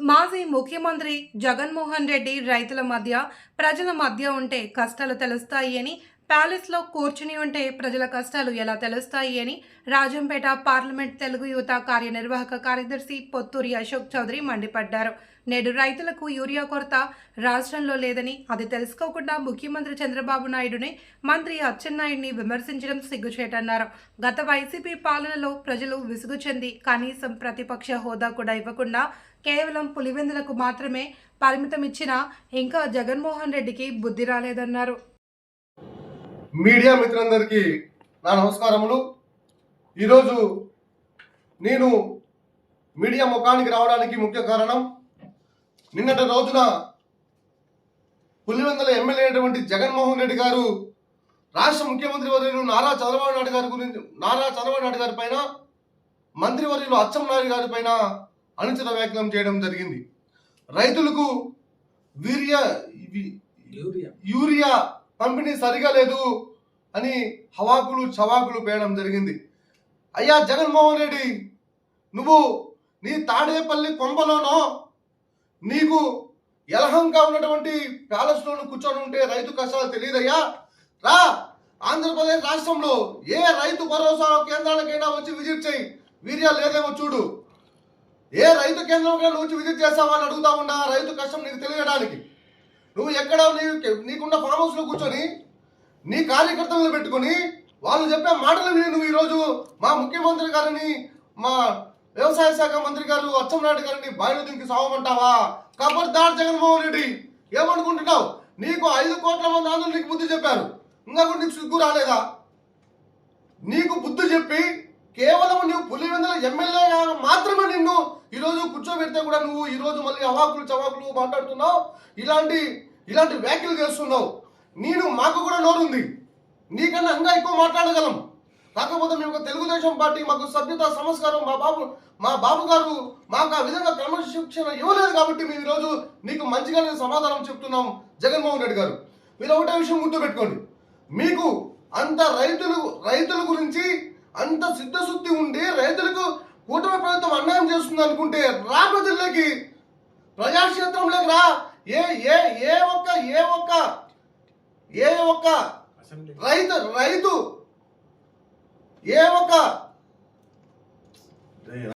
మాజీ ముఖ్యమంత్రి జగన్మోహన్ రెడ్డి రైతుల మధ్య ప్రజల మధ్య ఉంటే కష్టాలు తెలుస్తాయి అని ప్యాలెస్లో కూర్చుని ఉంటే ప్రజల కష్టాలు ఎలా తెలుస్తాయి అని రాజంపేట పార్లమెంట్ తెలుగు యువత కార్యనిర్వాహక కార్యదర్శి పొత్తూరి అశోక్ చౌదరి మండిపడ్డారు. నేడు రైతులకు యూరియా కొరత రాష్ట్రంలో లేదని అది తెలుసుకోకుండా ముఖ్యమంత్రి చంద్రబాబు నాయుడుని మంత్రి అచ్చెన్నాయుడిని విమర్శించడం సిగ్గుచేటన్నారు. గత వైసీపీ పాలనలో ప్రజలు విసుగు చెంది కనీసం ప్రతిపక్ష హోదా కూడా ఇవ్వకుండా కేవలం పులివెందులకు మాత్రమే పరిమితం ఇచ్చినా ఇంకా జగన్మోహన్ రెడ్డికి బుద్ధి రాలేదన్నారు. మీడియా మిత్రులందరికీ నా నమస్కారములు. ఈరోజు నేను మీడియా ముఖానికి రావడానికి ముఖ్య కారణం నిన్నటి రోజున పులివెందుల ఎమ్మెల్యే అయినటువంటి జగన్మోహన్ రెడ్డి గారు రాష్ట్ర ముఖ్యమంత్రి వర్యులు నారా చంద్రబాబు నాయుడు గారి గురించి నారా చంద్రబాబు నాయుడు గారి పైన మంత్రివర్యులు అచ్చెన్నాయుడు గారి పైన అనుచిత వ్యాఖ్యలం చేయడం జరిగింది. రైతులకు వీర్య యూరియా పంపిణీ సరిగా లేదు అని హవాకులు చవాకులు పేయడం జరిగింది. అయ్యా జగన్మోహన్ రెడ్డి నువ్వు నీ తాడేపల్లి కొంపలోనో నీకు ఎలహంగా ఉన్నటువంటి ప్యాలెస్లోను కూర్చొని ఉంటే రైతు కష్టాలు తెలియదయ్యా. రా ఆంధ్రప్రదేశ్ రాష్ట్రంలో ఏ రైతు భరోసా కేంద్రాలకైనా వచ్చి విజిట్ చేయి. వీర్యాలు లేదేమో చూడు. ఏ రైతు కేంద్రంకైనా వచ్చి విజిట్ చేస్తావని అడుగుతా ఉన్నా రైతు కష్టం నీకు తెలియడానికి. నువ్వు ఎక్కడ నీకున్న ఫామ్ హౌస్లో కూర్చొని నీ కార్యకర్తలను పెట్టుకొని వాళ్ళు చెప్పే మాటలు విని నువ్వు ఈరోజు మా ముఖ్యమంత్రి గారిని మా వ్యవసాయ శాఖ మంత్రి గారు అచ్చెన్నాయుడు గారిని బాయిలు దింకి సావమంటావా? కబర్దార్ జగన్మోహన్ రెడ్డి ఏమనుకుంటున్నావు? నీకు ఐదు కోట్ల మంది ఆంధ్రులు నీకు బుద్ధి చెప్పారు. ఇంకా కూడా నీకు సిగ్గు రాలేదా? నీకు బుద్ధి చెప్పి కేవలం నువ్వు పులివెందుల ఎమ్మెల్యేగా మాత్రం ఈరోజు కూర్చోబెడితే కూడా నువ్వు ఈరోజు మళ్ళీ అవాకులు చవాకులు మాట్లాడుతున్నావు? ఇలాంటి ఇలాంటి వ్యాఖ్యలు చేస్తున్నావు. నేను మాకు కూడా నోరుంది. నీకన్నా ఇంకా ఎక్కువ మాట్లాడగలం. కాకపోతే మేము ఒక తెలుగుదేశం పార్టీ మాకు సభ్యత సంస్కారం మా బాబు మా బాబు గారు మాకు ఆ విధంగా క్రమశిక్షణ ఇవ్వలేదు కాబట్టి మేము ఈరోజు నీకు మంచిగానే సమాధానం చెప్తున్నాం జగన్మోహన్ రెడ్డి గారు. మీరు ఒకటే విషయం గుర్తుపెట్టుకోండి. మీకు అంత రైతులు రైతుల గురించి అంత సిద్ధశుద్ధి ఉండి రైతులకు కూటమి ప్రభుత్వం అన్యాయం చేస్తుంది అనుకుంటే రా ప్రజల్లోకి. ప్రజాక్షేత్రంలోకి రా. ఏ ఏ ఏ ఒక్క ఏ ఒక్క ఏ ఒక్క రైతు రైతు ఏ ఒక్క